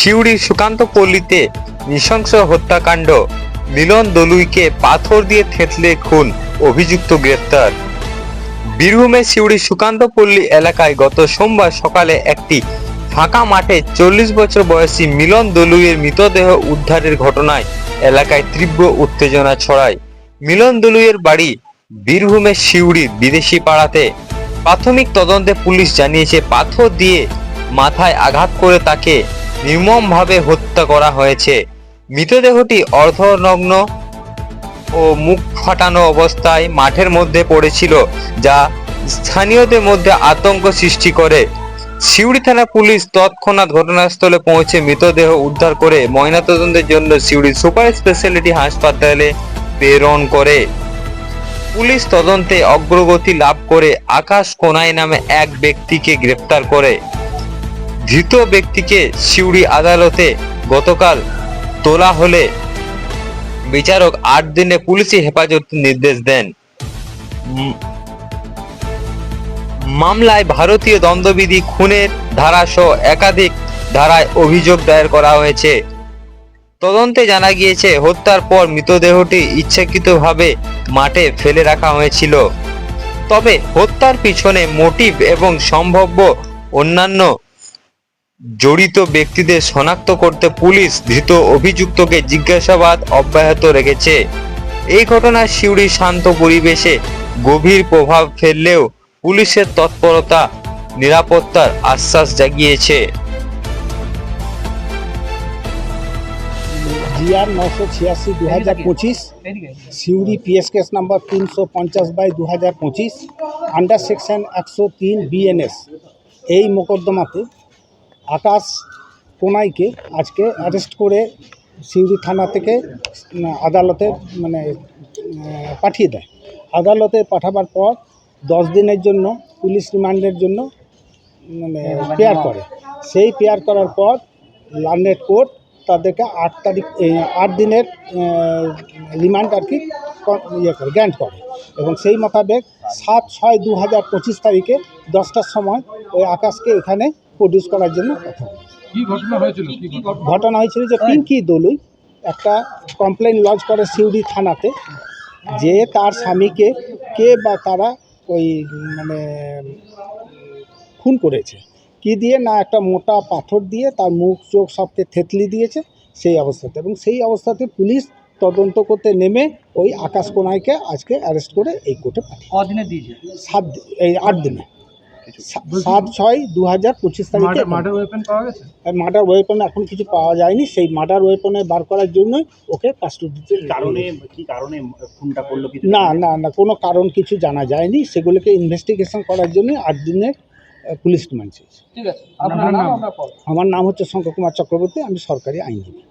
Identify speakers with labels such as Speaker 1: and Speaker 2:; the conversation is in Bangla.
Speaker 1: সিউড়ির সুকান্ত পল্লীতে নৃশংস হত্যাকাণ্ড। মিলন দলুইকে পাথর দিয়ে থেতলে খুন অভিযুক্ত গ্রেপ্তার। বীরভূমের সিউড়ির সুকান্ত পল্লী এলাকায় গত সোমবার সকালে একটি ফাঁকা মাঠে চল্লিশ বছর বয়সী মিলন দলুইয়ের মৃতদেহ উদ্ধারের ঘটনায় এলাকায় তীব্র উত্তেজনা ছড়ায়। মিলন দলুইয়ের বাড়ি বীরভূমের সিউড়ির বিদেশি পাড়াতে। প্রাথমিক তদন্তে পুলিশ জানিয়েছে, পাথর দিয়ে মাথায় আঘাত করে তাকে নির্মমভাবে হত্যা করা হয়েছে। মৃতদেহটি অর্ধনগ্ন ও মুখ ফাটানো অবস্থায় মাঠের মধ্যে পড়েছিল, যা স্থানীয়দের মধ্যে আতঙ্ক সৃষ্টি করে। সিউড়ি থানা পুলিশ তৎক্ষণাৎ ঘটনাস্থলে পৌঁছে মৃতদেহ উদ্ধার করে ময়নাতদন্তের জন্য সিউড়ি সুপার স্পেশালিটি হাসপাতালে প্রেরণ করে। পুলিশ তদন্তে অগ্রগতি লাভ করে আকাশ কোনাই নামে এক ব্যক্তিকে গ্রেপ্তার করে। ধৃত ব্যক্তিকে সিউড়ি আদালতে গতকাল তোলা হলে বিচারক আট দিনে পুলিশি হেফাজতের নির্দেশ দেন। মামলায় ভারতীয় দণ্ডবিধি খুনের ধারাসহ একাধিক ধারায় অভিযোগ দায়ের করা হয়েছে। তদন্তে জানা গিয়েছে, হত্যার পর মৃতদেহটি ইচ্ছাকৃতভাবে মাঠে ফেলে রাখা হয়েছিল। তবে হত্যার পিছনে মোটিভ এবং সম্ভাব্য অন্যান্য জড়িত ব্যক্তিদের শনাক্ত করতে পুলিশ ধৃত অভিযুক্তকে জিজ্ঞাসাবাদ অব্যাহত রেখেছে। এই ঘটনায় সিউড়ির শান্ত পরিবেশে গভীর প্রভাব ফেললেও পুলিশের তৎপরতা, নিরাপত্তার আশ্বাস জাগিয়েছে।
Speaker 2: জিআর নশো ছিয়াশি দু হাজার পঁচিশ, সিউড়ি পিএস কেস নাম্বার তিনশো পঞ্চাশ বাই দু হাজার পঁচিশ, আন্ডার সেকশন একশো তিন বিএনএস। এই মোকদ্দমাতে আকাশ কোনাইকে আজকে অ্যারেস্ট করে সিউড়ি থানা থেকে আদালতে মানে পাঠিয়ে দেয়। আদালতে পাঠাবার পর দশ দিনের জন্য, পুলিশ রিমান্ডের জন্য মানে পেয়ার করে। সেই পেয়ার করার পর লার্নেট কোর্ট তাদেরকে আট তারিখ আট দিনের রিমান্ড আর কি ইয়ে করে গ্র্যান্ট করে। এবং সেই মোতাবেক সাত ছয় দু হাজার পঁচিশ তারিখে দশটার সময় ওই আকাশকে এখানে প্রডিউস করার জন্য কথা।
Speaker 3: কি ঘটনা হয়েছিল? কি ঘটনা?
Speaker 2: ঘটনা হয়েছিল যে পিঙ্কি দলুই একটা কমপ্লেন লজ করে সিউড়ি থানাতে যে তার স্বামীকে কে বা তারা ওই মানে খুন করেছে। কি দিয়ে? না একটা মোটা পাথর দিয়ে তার মুখ চোখ সবকে থেতলি দিয়েছে সেই অবস্থাতে। এবং সেই অবস্থাতে পুলিশ তদন্ত করতে নেমে ওই আকাশ কোনাইকে আজকে অ্যারেস্ট করে এই কোর্টে পাঠিয়ে
Speaker 4: কদিনে দিয়েছে?
Speaker 2: সাত এই আট দিনে। সা- সাত ছয় দু হাজার পঁচিশ তারিখে
Speaker 3: মার্ডার ওয়েপেন পাওয়া গেছে?
Speaker 2: মার্ডার ওয়েপন এখন কিছু পাওয়া যায়নি। সেই মার্ডার ওয়েপনে বার করার জন্যই ওকে কাস্টডিতে
Speaker 5: কারণে কি কারণে খুনটা করল কিছু
Speaker 2: না না। না কোনো কারণ কিছু জানা যায়নি। সেগুলোকে ইনভেস্টিগেশন করার জন্য আট দিনের পুলিশ রিমান্ড চেয়েছে।
Speaker 4: ঠিক আছে
Speaker 2: আমার নাম হচ্ছে শঙ্কর কুমার চক্রবর্তী আমি সরকারি আইনজীবী।